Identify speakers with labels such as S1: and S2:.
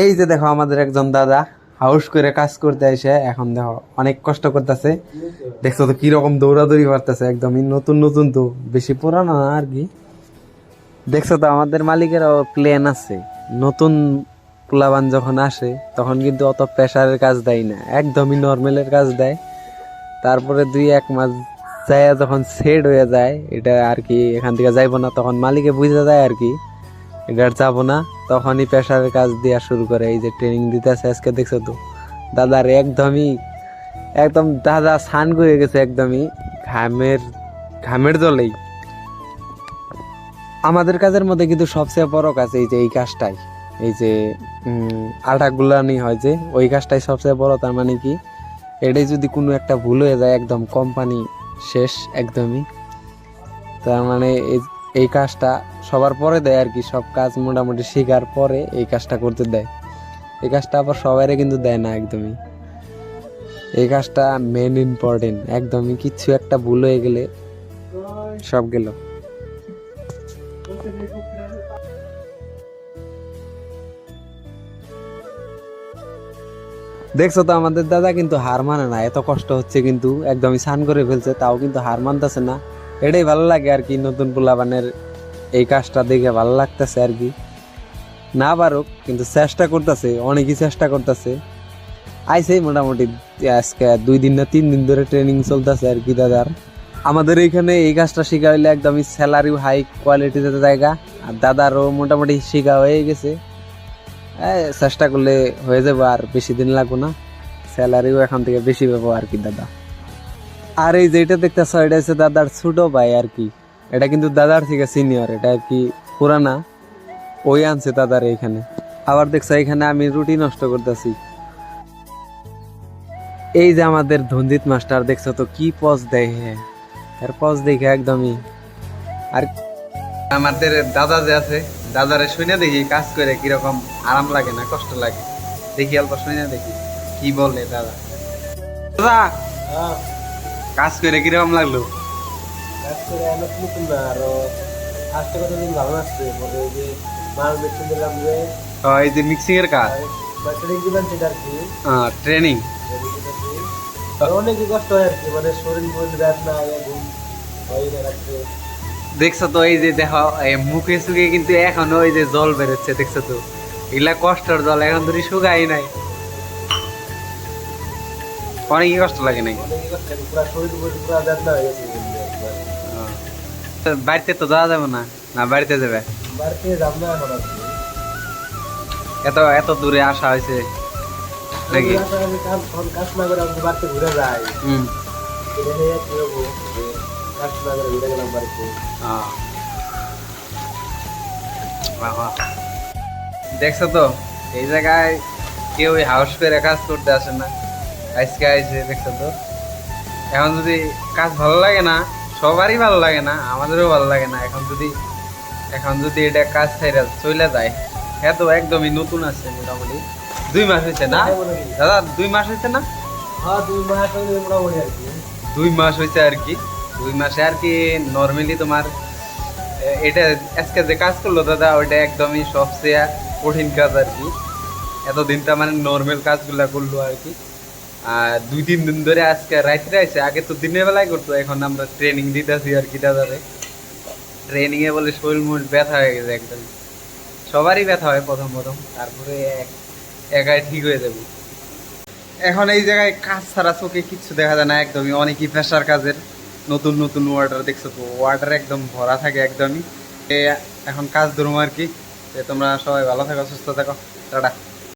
S1: এই যে দেখো আমাদের একজন দাদা হাউস করে কাজ করতে এসে এখন দেখো অনেক কষ্ট করতেছে। দেখছ তো কীরকম দৌড়াদৌড়ি করতেছে একদমই নতুন নতুন তো বেশি পুরানো না আর কি। দেখছ তো আমাদের মালিকেরও প্লেন আছে। নতুন পোলাবান যখন আসে, তখন কিন্তু অত প্রেশারের কাজ দেয় না। একদমই নর্মালের কাজ দেয়। তারপরে দুই, এক মাস যায় যখন সেট হয়ে যায়, এটা আর কি এখান থেকে যাইবো না, তখন মালিকে বুঝে যায় আর কি এটা আর যাব না। তখনই প্রেশারের কাজ দেওয়া শুরু করে। এই যে ট্রেনিং দিতেছে আজকে, দেখছ তো? দাদার একদমই, একদম দাদা স্নান করে গেছে একদমই। ঘামের ঘামের জলেই। আমাদের কাজের মধ্যে কিন্তু সবচেয়ে বড় কাজ এই যে, এই কাজটাই। এই যে আটা গুলানি হয় যে, ওই কাজটাই সবচেয়ে বড়। তার মানে কি? এটাই যদি কোনো একটা ভুল হয়ে যায়, একদম কোম্পানি শেষ একদমই। তার মানে এই- কাজটা সবার পরে দেয় আর কি, সব কাজ মোটামুটি শেখার পরে এই কাজটা করতে দেয়। এই কাজটা আবার সবাইরে কিন্তু দেয় না একদমই। এই কাজটা মেন ইম্পর্টেন্ট একদমই কিছু একটা ভুল হয়ে গেলে সব গেল। দেখছ তো, আমাদের দাদা কিন্তু হার মানে না, এত কষ্ট হচ্ছে কিন্তু, একদমই স্নান করে ফেলছে, তাও কিন্তু হার মানতেছে না। এটাই ভালো লাগে আর কি নতুন পোলাবানের এই কাজটা দেখে ভালো লাগতেছে আর কি। না পারুক, কিন্তু চেষ্টা করতেছে, অনেকই চেষ্টা করতেছে। আইসে মোটামুটি, আজকে দুই দিন না তিন দিন ধরে ট্রেনিং চলতেছে আর কি দাদার। আমাদের এইখানে এই কাজটা শেখা হইলে একদমই স্যালারিও হাই কোয়ালিটিতে জায়গা, আর দাদারও মোটামুটি শেখা হয়ে গেছে। চেষ্টা করলে হয়ে যাব আর বেশি দিন লাগবো না। স্যালারিও এখান থেকে বেশি পাবো আর কি দাদা। আর এই যেটা দেখতেছ, এটা হচ্ছে দাদার ছোট ভাই আর কি। এটা কিন্তু দাদার থেকে সিনিয়র এটা আর কি পুরানা। ওই আনছে দাদার এইখানে আবার দেখছ, এখানে আমি রুটি নষ্ট করতেছি। এই যে আমাদের ধনজিৎ মাস্টার, দেখছ তো কি পজ দেয় হ্যাঁ এর পজ দেখে একদমই। আর আমাদের দাদা যে আছে, দাদারে শুনে দেখি, কাজ করে কীরকম আরাম লাগে না, কষ্ট লাগে। দেখি, অল্প শুনে দেখি, কি বলে দাদা? দাদা কাজ করে কীরকম লাগল?
S2: কাজ করে অনেক নতুন না আরও আসতে কতদিন ভালো লাগছে পরে যে মাল মেশিন দিলাম যে
S1: এই যে মিক্সিং এর কাজ?
S2: দিলাম সেটা আর কি।
S1: ট্রেনিং
S2: আর অনেকই কষ্ট হয় আর কি মানে শরীর মধ্যে রাত না ঘুম হয় না রাত্রে।
S1: দেখছ তো এই যে দেখো মুখে সুখে কিন্তু এখনও ওই যে জল বেরোচ্ছে দেখছ তো? এগুলা কষ্টর জল এখন ধরি শুকাই নাই।
S2: হয়ে গেছে একবার।
S1: তো বাড়িতে তো যাওয়া যাবে না না, বাড়িতে যাবে। এত এত দূরে আসা হয়েছে নাকি। দেখছ তো, এই জায়গায় কেউ হাউস করে কাজ করতে আসে না আজকে আইসে দেখছ তো এখন যদি কাজ ভালো লাগে না সবারই ভালো লাগে না আমাদেরও ভালো লাগে না এখন যদি এখন যদি এটা কাজ ছাইরা চলে যায় হ্যাঁ তো একদমই নতুন আছে মোটামুটি। দুই মাস হয়েছে না? দাদা দুই মাস হয়েছে না?
S2: হ্যাঁ দুই মাস মোটামুটি আর কি।
S1: দুই মাস হয়েছে আর কি। দুই মাসে আর কি নর্মালি তোমার এটা আজকে যে কাজ করল দাদা ওইটা একদমই সবচেয়ে কঠিন কাজ আর কি। এতদিন তো মানে নর্মাল কাজগুলা করল আর কি। দুই, তিন দিন ধরে আজকে রাত্রে আছে আগে তো দিনের বেলায় করতো, এখন আমরা ট্রেনিং দিতেছি আর কি দাদারে। ট্রেনিং এ বলে শরীর মুখ ব্যথা হয়ে গেছে একদম। সবারই ব্যথা হয় প্রথম প্রথম, তারপরে এক- একাই ঠিক হয়ে যাবে। এখন এই জায়গায় কাজ ছাড়া চোখে কিচ্ছু দেখা যায় না একদমই, অনেকই প্রেশার কাজের। নতুন নতুন ওয়ার্ডার দেখছ তো ওয়ার্ডার একদম ভরা থাকে একদমই। এখন কাজ ধরুম আর কি। তোমরা সবাই ভালো থাকো, সুস্থ থাকো। টাটা।